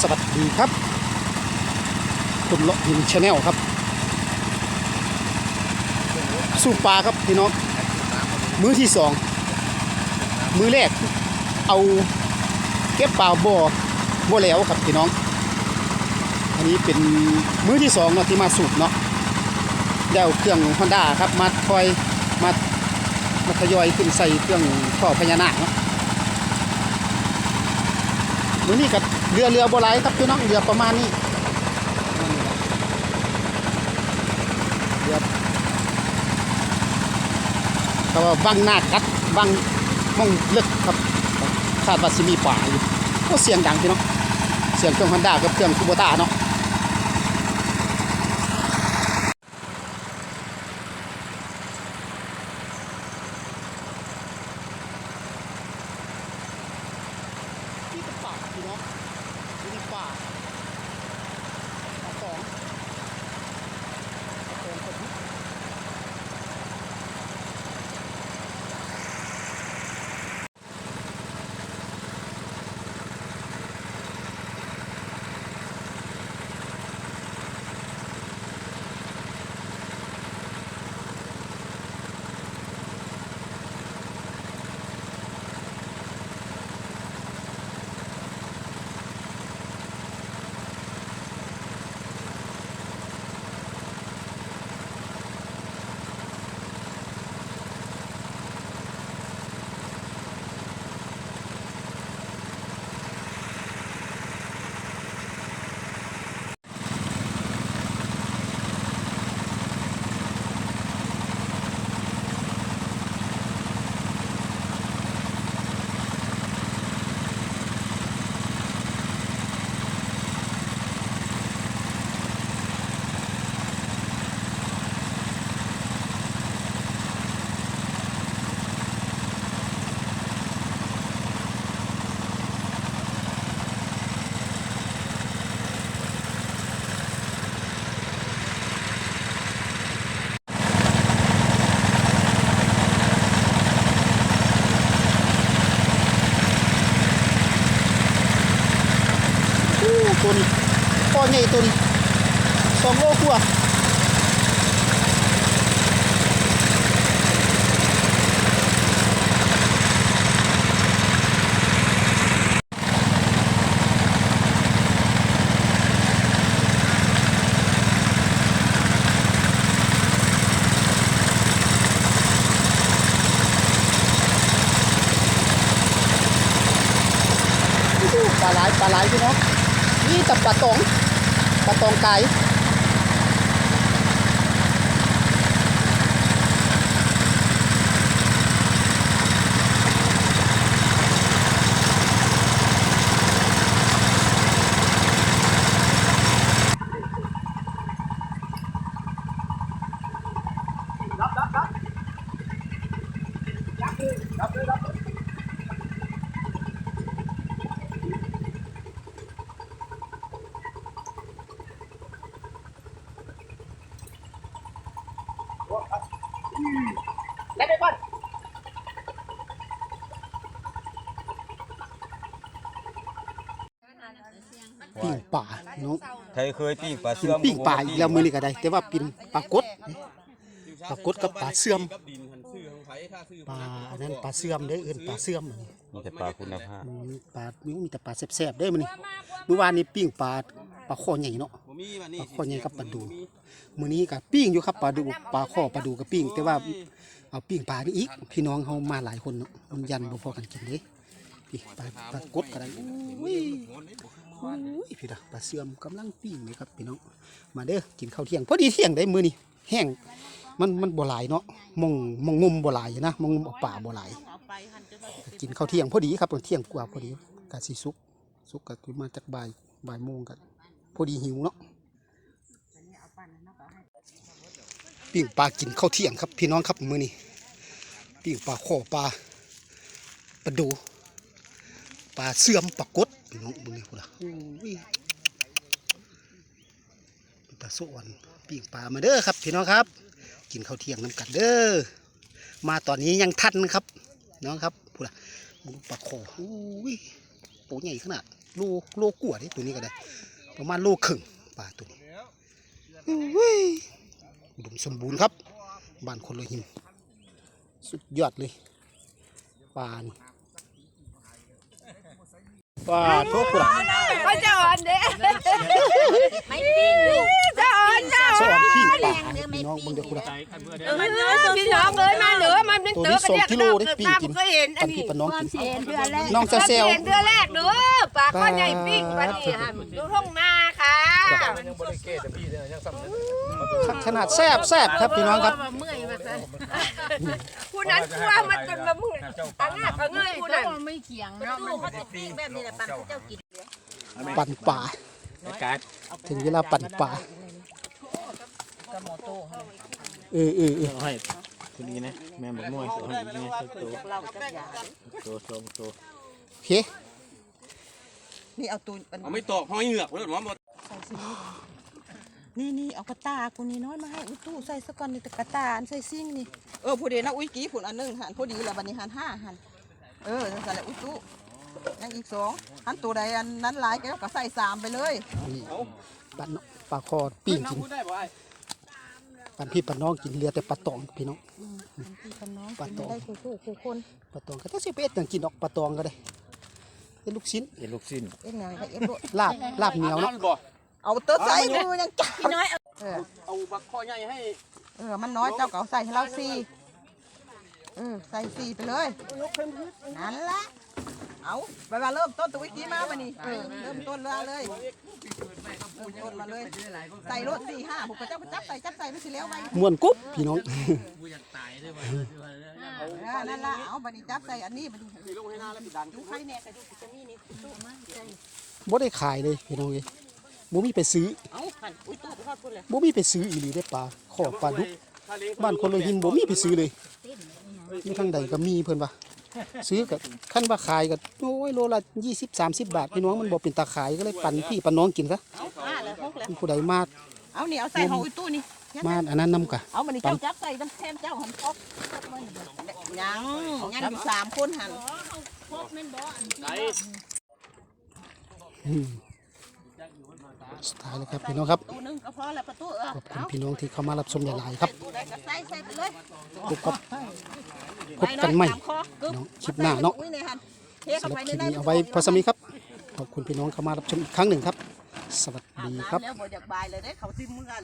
สวัสดีครับ คุณเลาะหินชาแนลครับ สู้ปลาครับพี่น้อง มือที่สอง มือแรก เอาเก็บปลาบ่อบ่แล้วครับพี่น้อง อันนี้เป็นมือที่สองเนาะที่มาสูบเนาะเดี๋ยวเครื่องฮอนด้าครับ มาคอยมามาทยอยขึ้นใส่เครื่องท่อพญานาคเนาะ มือนี่กับเรือเรือโบราณครับพี่น้องเรือประมาณนี้เรือแต่ว่าวังหน้ากัดวังมองเลึกครับคาดว่าสิมีป่าอยู่ก็เสียงดังพี่น้องเสียงเครื่องฮันด้ากับเครื่องคูโบต้าเนาะนี่ พี่น้องนี่ป่า ตัวนี้ตัวใหญ่ตัวนี้สองโลกว่าอู้ปลาไหลปลาไหลพี่น้อง นี่แต่ปลาตองปลาตองไก่ได้ไป ปิ้งป่าน้องใครเคยปิ้งปลากินเสื่อมปิ้งป่าอีกแล้วมือนี่ก็ได้ แต่ว่าปิ้งปลากดปลากดกับปลาเสื่อม ปลาอันนั้นปลาเสื่อมเด้อเอิ้นปลาเสื่อมอันนี้มีแต่ปลาคุณภาพ อืมปลามีมีแต่ปลาแซ่บๆเด้อมื้อนี้เมื่อวานนี้ปิ้งปลาปลาข้อใหญ่เนาะ ปลาข้อใหญ่กับปลาดู มื้อนี้ก็ปิ้งอยู่ครับปลาดูปลาข้อปลาดูก็ปิ้ง แต่ว่าเอาปิ้งปลานี่อีกพี่น้องเฮามาหลายคนเนาะมันยันบ่พอกันกินเด้พี่ปลาปลากดก็ได้อุ้ย อุ้ยพี่ดาปลาเสื่อมกำลังปิ้งเลยครับพี่น้อง มาเด้อกินข้าวเที่ยงพอดีเที่ยงได้มือนี้แห้งมันมันบ่หลายเนาะมองมองงมบ่หลายนะมองงมเอาป่าบ่หลายกินข้าวเที่ยงพอดีครับตอนเที่ยงกว่าพอดีกะสิสุกสุกก็คือมาจากบ่ายบ่ายโมงกันพอดีหิวเนาะปิ้งปลากินข้าวเที่ยงครับ พี่น้องครับมือนี้ปิ้งปลาข้อปลาปลาดูปลาเสื่อมปลากด พี่น้องมื้อนี้พุ่นล่ะโอ้ยเป็นตาสวนปิ้งปลามาเด้อครับ พี่น้องครับ กินข้าวเที่ยงน้ำกันเด้อมาตอนนี้ยังทันครับน้องครับพูดละบุญปลาคออุ้ยปูใหญ่ขนาดโลโลกว่าเด้ตัวนี้ก็ได้ ประมาณโลครึ่งปลาตัวนี้เฮ้ยอุดมสมบูรณ์ครับบ้านคนละหิมสุดยอดเลยปลานี่ ปลาโชกุระเขาจะอ่อนเด้ไม่ปิ้งลูกจะอ่อนจะสอ่ออนนปิ้งปลาพี่น้องเบิ่งเด้อกุระมันเนื้อพี่น้องเลยมาเหลือมันเป็นตัวนี้สองกิโลได้ปิ้งกินก็เห็นอัปันนนี้พี่ปันน้องกินเห็นเดือนแรกน้องจะเซลเห็นเดือนแรกเด้อปลาข้อใหญ่ปิ้งวันนี้ค่ะดูท้องนาค่ะ ขนาดแซบแซบครับพี่น้องครับเมื่อยมาซะผู้นั้นกลัวมันจนมามึงตั้งหน้าตั้งเงยผู้นั้นไม่เขียงเนาะมันเขาจะปิ้งแบบนี้แหละปันเจ้ากินปั่นป่าถึงเวลาปั่นป่าเออเออเออเอาให้คนนี้นะแม่บอกมวยเอาให้อีกนี่สักตัวตัวสองตัวโอเคนี่เอาตูนเอาไม่ตอกห้อยเหงือกเลยหรอหมด นี่นี่เอากระตากูนี่น้อยมาให้อุ้ยตู้ใส่ซะก่อนนี่แต่กระตาอันใส่ซิ่งนี่เออผู้เดนะอุ้ยกี้ผุนอันหนึงหันพอดีแล้วบัดนี้หันห้าหันเออนั่นแหละอุ้ยตู้ยังอีกสองหันตัวใดอันนั้นหลายแกก็ใส่สามไปเลยนี่ปั่นเนาะปลาคอปิ้งกินปั่นพี่ปั่นน้องกินเหลือแต่ปลาตองพี่น้องพี่กับน้องปลากินตองได้คู่คู่คู่คนปลาตองก็ต้องสิเป็ดอย่างกินออกปลาตองก็ได้เป็นลูกชิ้นเห็นลูกสิ้นเอ็งไงก็เอ็งโลดลาบลาบเหนียวเนาะ เอาเตัวใส่กูยังจับน้อยเออเอาบักข้อใหญ่ให้เออมันน้อยเจ้าก็เอาใส่ให้เราสี่เออใส่สี่ไปเลยนั่นละเอาไปว่าเริ่มต้นตัววิกี้มาวันนี้เออเริ่มต้นเลยเลยเริ่มต้นมาเลย ใส่รถสี่ห้าผมก็เจ้าก็จับใส่จับใส่ไม่สิแล้วไว้ม่วนกุ๊บพี่น้องเออนั่นละเอาบันนี้จับใส่อันนี้บันนี้ดูไข่แน่กระดูกจะมีนี่ตู้มาใส่บ่ได้ขายเลยพี่น้องเอ้ย บ่มีไปซื้อเอาหันอุ้ยตู้ไปทอดพุ่นเลยบ่มีไปซื้ออีหลีได้ปลาขอปลาดุกบ้านคนละหินบ่มีไปซื้อเลยมีทางใดก็มีเพิ่นว่าซื้อก็คันว่าขายก็โอ้ยโลละ20 30 บาทพี่น้องมันบ่เป็นตาขายก็เลยปั่นพี่ปั่นน้องกินซะเอาห้าแล้วหกแล้วมีผู้ใดมาเอานี่เอาใส่ของอุ้ยตู้นี่มาอันนั้นนํกะ เอาบันนี้เจ้าจับใส่น้ำแทนเจ้าหันครบยังยังอยู่สามคนหันอืม สุดท้ายแล้วครับพี่น้องครับตู้นึงก็พอและประตูเออขอบคุณพี่น้องที่เข้ามารับชมหลายๆครับใส่ใส่ไปเลยพบกับพบกันใหม่คลิปหน้าเนาะสำหรับคลิปนี้เอาไว้พอสมีครับขอบคุณพี่น้องเข้ามารับชมอีกครั้งหนึ่งครับ สวัสดีครับ